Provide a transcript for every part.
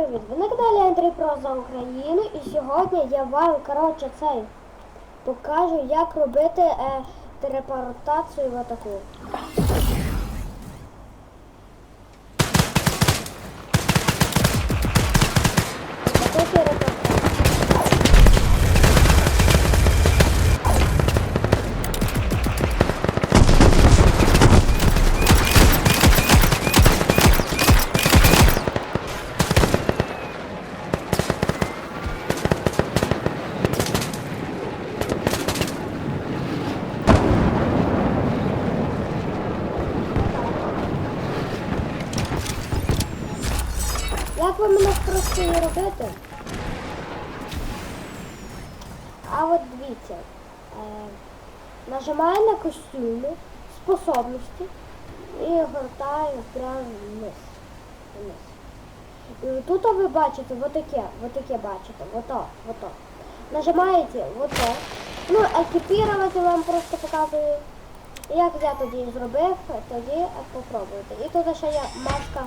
привіт! Ви на каналі Андрій Про за Україну і сьогодні я вам коротше цей покажу як робити е, телепортацію в атаку. Таку телепортацію. Як ви мене спросили робити? А от дивіться. Е, нажимаю на костюми, способності і гортаю прямо вниз. вниз. І тут ви бачите, отаке, отаке бачите, ото, ото. Нажимаєте ото. Ну, екіпірувати вам просто показую. Як я тоді зробив, тоді попробуйте. І тут ще є маска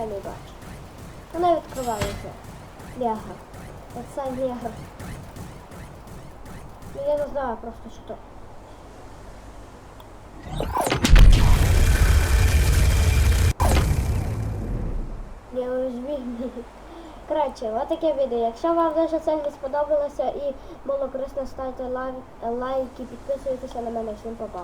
самі бачите. Вона відкривається. Негр. Це негр. Ну я не знаю просто що. Я розумію. Коротше, от таке відео. Якщо вам дуже сильно сподобалося і було корисно, ставте лайк, лайки, підписуйтеся на мене. Всім па-па.